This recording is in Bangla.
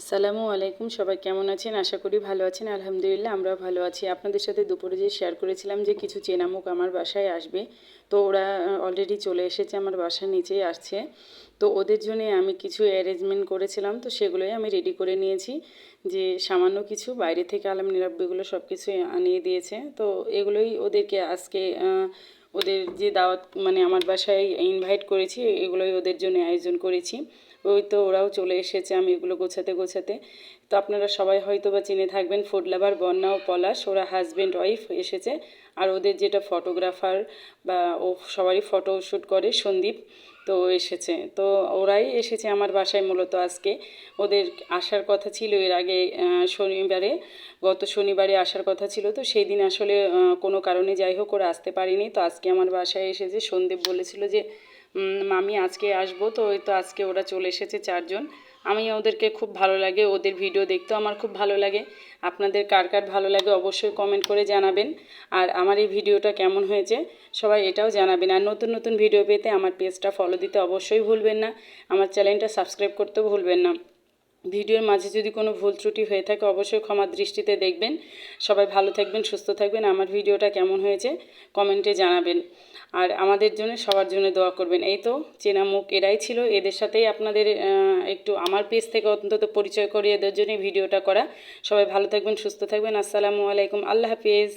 আসসালামু আলাইকুম, সবাই কেমন আছেন? আশা করি ভালো আছেন, আলহামদুলিল্লাহ আমরা ভালো আছি। আপনাদের সাথে দুপুরে যে শেয়ার করেছিলাম যে কিছু চেনামুখ আমার বাসায় আসবে, তো ওরা অলরেডি চলে এসেছে, আমার বাসার নিচেই আসছে। তো ওদের জন্য আমি কিছু অ্যারেঞ্জমেন্ট করেছিলাম, তো সেগুলোই আমি রেডি করে নিয়েছি। যে সামান্য কিছু, বাইরে থেকে আলাম নিরাব্বিগুলো সব কিছু আনিয়ে দিয়েছে। তো এগুলোই ওদেরকে আজকে ওদের যে দাওয়াত মানে আমার বাসায় ইনভাইট করেছি, এগুলোই ওদের জন্য আয়োজন করেছি। ওই তো ওরাও চলে এসেছে, আমি এগুলো গোছাতে গোছাতে। তো আপনারা সবাই হয়তো বা চিনে থাকবেন ফুড লাভার বন্যা ও পলাশ ওরা হাজব্যান্ড ওয়াইফ এসেছে। আর ওদের যেটা ফটোগ্রাফার বা ও সবারই ফটো শ্যুট করে, সন্দীপ। তো এসেছে। তো ওরাই এসেছে আমার বাসায় মূলত আজকে। ওদের আসার কথা ছিল এর আগে শনিবারে, গত শনিবারে আসার কথা ছিল। তো সেই দিন আসলে কোনো কারণে যাই হোক ওরা আসতে পারিনি। তো আজকে আমার বাসায় এসেছে। সন্দীপ বলেছিল যে মামি আজকে আসব। তো ওই তো আজকে ওরা চলে এসেছে চারজন। আমি ওদেরকে খুব ভালো লাগে, ওদের ভিডিও দেখতেও আমার খুব ভালো লাগে। আপনাদের কার কার ভালো লাগে অবশ্যই কমেন্ট করে জানাবেন। আর আমার এই ভিডিওটা কেমন হয়েছে, সবাই এটাও জানাবেন। আর নতুন নতুন ভিডিও পেতে আমার পেজটা ফলো দিতে অবশ্যই ভুলবেন না। আমার চ্যানেলটা সাবস্ক্রাইব করতেও ভুলবেন না। ভিডিওর মাঝে যদি কোনো ভুল ত্রুটি হয়ে থাকে, অবশ্যই ক্ষমার দৃষ্টিতে দেখবেন। সবাই ভালো থাকবেন, সুস্থ থাকবেন। আমার ভিডিওটা কেমন হয়েছে, কমেন্টে জানাবেন। আর আমাদের জন্য, সবার জন্য দোয়া করবেন। এই তো, চেনা মুখ এরাই ছিল। এদের সাথেই আপনাদের একটু আমার পেজ থেকে অন্তত পরিচয় করিয়ে দেওয়ার জন্য ভিডিওটা করা। সবাই ভালো থাকবেন, সুস্থ থাকবেন। আসসালামু আলাইকুম। আল্লাহ হাফিজ।